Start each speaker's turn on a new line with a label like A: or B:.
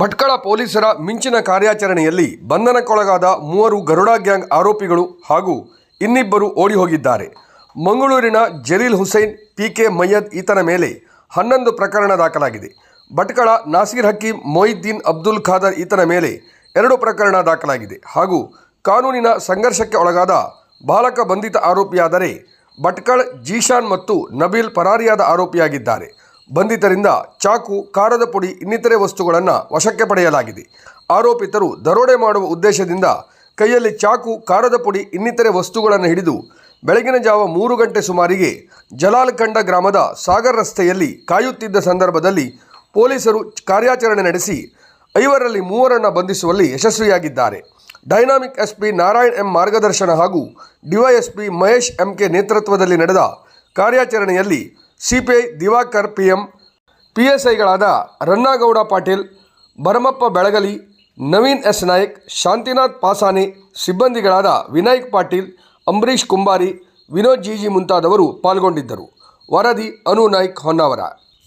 A: ಭಟ್ಕಳ ಪೊಲೀಸರ ಮಿಂಚಿನ ಕಾರ್ಯಾಚರಣೆಯಲ್ಲಿ ಬಂಧನಕ್ಕೊಳಗಾದ ಮೂವರು ಗರುಡ ಗ್ಯಾಂಗ್ ಆರೋಪಿಗಳು ಹಾಗೂ ಇನ್ನಿಬ್ಬರು ಓಡಿ ಹೋಗಿದ್ದಾರೆ ಮಂಗಳೂರಿನ ಜಲೀಲ್ ಹುಸೈನ್ ಪಿ ಕೆ ಮಯ್ಯದ್ ಈತನ ಮೇಲೆ ಹನ್ನೊಂದು ಪ್ರಕರಣ ದಾಖಲಾಗಿದೆ. ಭಟ್ಕಳ ನಾಸೀರ್ ಹಕೀಂ ಮೊಯಿದ್ದೀನ್ ಅಬ್ದುಲ್ ಖಾದರ್ ಈತನ ಮೇಲೆ ಎರಡು ಪ್ರಕರಣ ದಾಖಲಾಗಿದೆ ಹಾಗೂ ಕಾನೂನಿನ ಸಂಘರ್ಷಕ್ಕೆ ಒಳಗಾದ ಬಾಲಕ ಬಂಧಿತ ಆರೋಪಿಯಾದರೆ ಭಟ್ಕಳ್ ಜೀಶಾನ್ ಮತ್ತು ನಬೀಲ್ ಪರಾರಿಯಾದ ಆರೋಪಿಯಾಗಿದ್ದಾರೆ. ಬಂಧಿತರಿಂದ ಚಾಕು, ಖಾರದ ಪುಡಿ, ಇನ್ನಿತರೆ ವಸ್ತುಗಳನ್ನು ವಶಕ್ಕೆ ಪಡೆಯಲಾಗಿದೆ. ಆರೋಪಿತರು ದರೋಡೆ ಮಾಡುವ ಉದ್ದೇಶದಿಂದ ಕೈಯಲ್ಲಿ ಚಾಕು, ಖಾರದ ಪುಡಿ, ಇನ್ನಿತರೆ ವಸ್ತುಗಳನ್ನು ಹಿಡಿದು ಬೆಳಗಿನ ಜಾವ ಮೂರು ಗಂಟೆ ಸುಮಾರಿಗೆ ಜಲಾಲ್ಖಂಡ ಗ್ರಾಮದ ಸಾಗರ್ ರಸ್ತೆಯಲ್ಲಿ ಕಾಯುತ್ತಿದ್ದ ಸಂದರ್ಭದಲ್ಲಿ ಪೊಲೀಸರು ಕಾರ್ಯಾಚರಣೆ ನಡೆಸಿ ಐವರಲ್ಲಿ ಮೂವರನ್ನು ಬಂಧಿಸುವಲ್ಲಿ ಯಶಸ್ವಿಯಾಗಿದ್ದಾರೆ. ಡೈನಾಮಿಕ್ ಎಸ್ಪಿ ನಾರಾಯಣ್ ಎಂ ಮಾರ್ಗದರ್ಶನ ಹಾಗೂ ಡಿವೈಎಸ್ಪಿ ಮಹೇಶ್ ಎಂಕೆ ನೇತೃತ್ವದಲ್ಲಿ ನಡೆದ ಕಾರ್ಯಾಚರಣೆಯಲ್ಲಿ CPI Divakar P M P S ಐಗಳಾದ ರನ್ನಾಗೌಡ Patil Bharamappa Belagali, Naveen S Nayak, Shantinath Pasane ಸಿಬ್ಬಂದಿಗಳಾದ ವಿನಾಯಕ್ ಪಾಟೀಲ್ ಅಂಬರೀಶ್ ಕುಂಬಾರಿ, ವಿನೋದ್ ಜಿಜಿ ಮುಂತಾದವರು ಪಾಲ್ಗೊಂಡಿದ್ದರು. ವರದಿ ಅನು ನಾಯ್ಕ್ ಹೊನ್ನಾವರ.